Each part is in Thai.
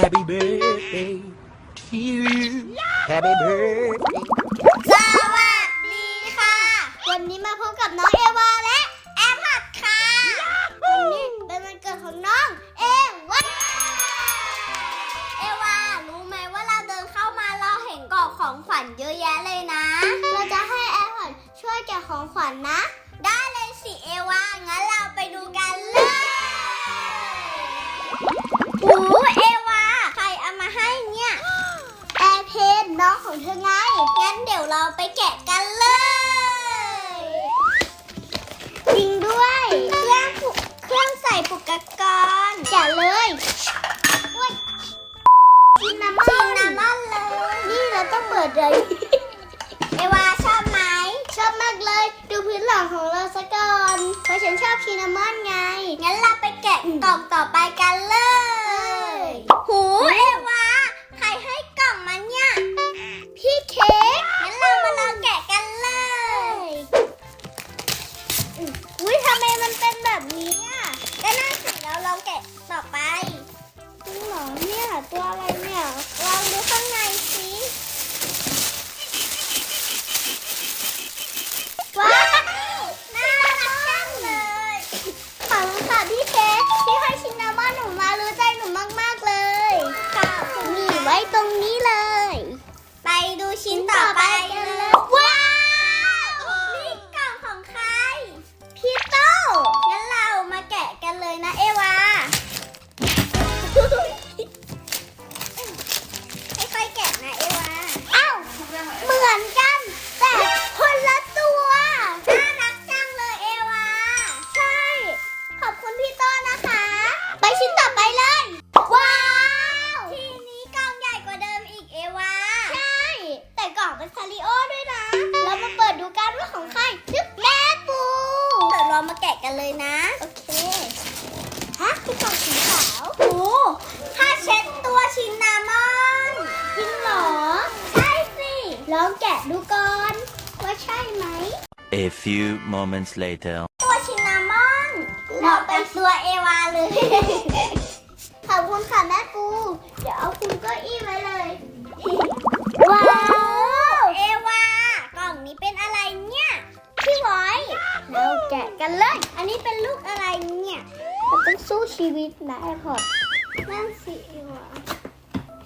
Happy birthday to you. Happy birthday. สวัสดีค่ะ วันนี้มาพบกับน้องเอวาและแอมผัดค่ะ วันนี้เป็นวันเกิดของน้องเอวาเอวารู้ไหมว่าเราเดินเข้ามาเราเห็นกล่องของขวัญเยอะแยะเลยนะ เราจะให้แอมผัดช่วยแกะของขวัญนะ ได้เลยสิเอวางั้น ยวเราไปแกะกันเลย จริงด้วย เครื่องผูกเครื่องใส่ปุกกรณ์แกะเลยอุ๊ยชินนามอนชินนามอนเลย นี่เราต้องเปิดเลยเอวาชอบไหม ชอบมากเลย ดูพื้นหลังของเราซะก่อน เพราะฉันชอบชินนามอนไง งั้นเราไปแกะกล่องต่อไปกันเลย ตัวอะไรเนี่ยลองดูข้างในสิว้าวน่ารักจังเลยขอบคุณค่ะพี่เค้กที่ให้ชินนามอนหนูมารู้ใจหนูมากๆเลยค่ะมีไว้ตรงนี้เลย ไปดูชิ้นต่อไปกันเลย เป็นซาริโอด้วยนะ เรามาเปิดดูกันว่าของใครนึกแม่ปูเดี๋ยวเรามาแกะกันเลยนะ โอเคฮะคือกล่องสีขาวโอ้ผ้าเช็ดตัวชินนามอนจริงเหรอ ใช่สิ ลองแกะดูก่อน ว่าใช่ไหม A few moments later. ตัวชินนามอนเหมาะกับตัวเอวาเลย ขอบคุณค่ะแม่ปู เดี๋ยวเอาคุณเก็อี้ไว้เลย กะกันเลย อันนี้เป็นลูกอะไรเนี่ยเราต้องสู้ชีวิตนะไอพอดนั่นสิเอวา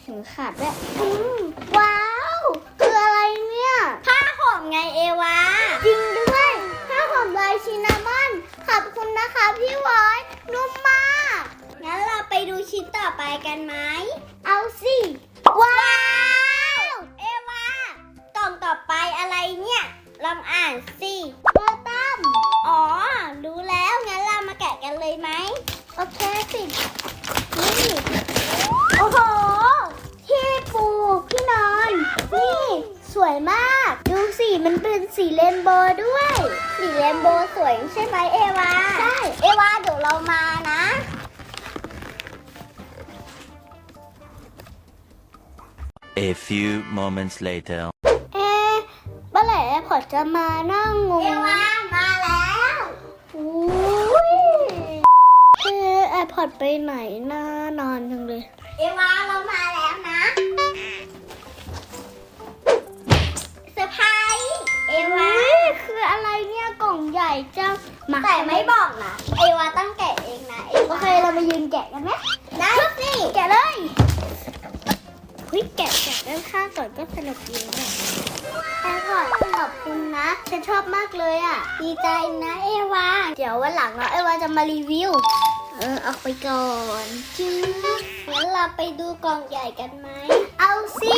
ถึงขาดด้วยอืมว้าว คืออะไรเนี่ย ผ้าห่มไงเอวา จริงด้วย ผ้าห่มลายชินนามอนขอบคุณนะคะพี่ไว้นุ่มมาก งั้นเราไปดูชิ้นต่อไปกันไหม โอเคสินี่โอ้โห ที่ปูพี่นอน นี่ สวยมาก ดูสิมันเป็นสีเรนโบว์ด้วย สีเรนโบว์สวยใช่ไหมเอวา ใช่ เอวาเดี๋ยวเรามานะ A few moments later. เอ๊ะเมื่อไหร่แอร์พอร์ตจะมานั่งงงเอวามาแล้วอุ้ยเอ๊ะแอร์พอร์ตไปไหนน่านอนจังเลย เอวาเรามาแล้วนะเซอร์ไพรส์เอวาคืออะไรเนี่ยกล่องใหญ่จังมาแต่ไม่บอกนะ เอวาต้องแกะเองนะ เอวาโอเคเรามายืนแกะกันไหมได้สิแกะเลยเฮ้ยแกะแกะด้านข้างก่อนก็สนุกดีนะแอร์พอร์ตขอบคุณนะฉันชอบมากเลยอะ ดีใจนะเอวา เดี๋ยววันหลังเราเอวาจะมารีวิว เออเอาไปก่อนจริงงั้นเราไปดูกล่องใหญ่กันไหม เอาสิ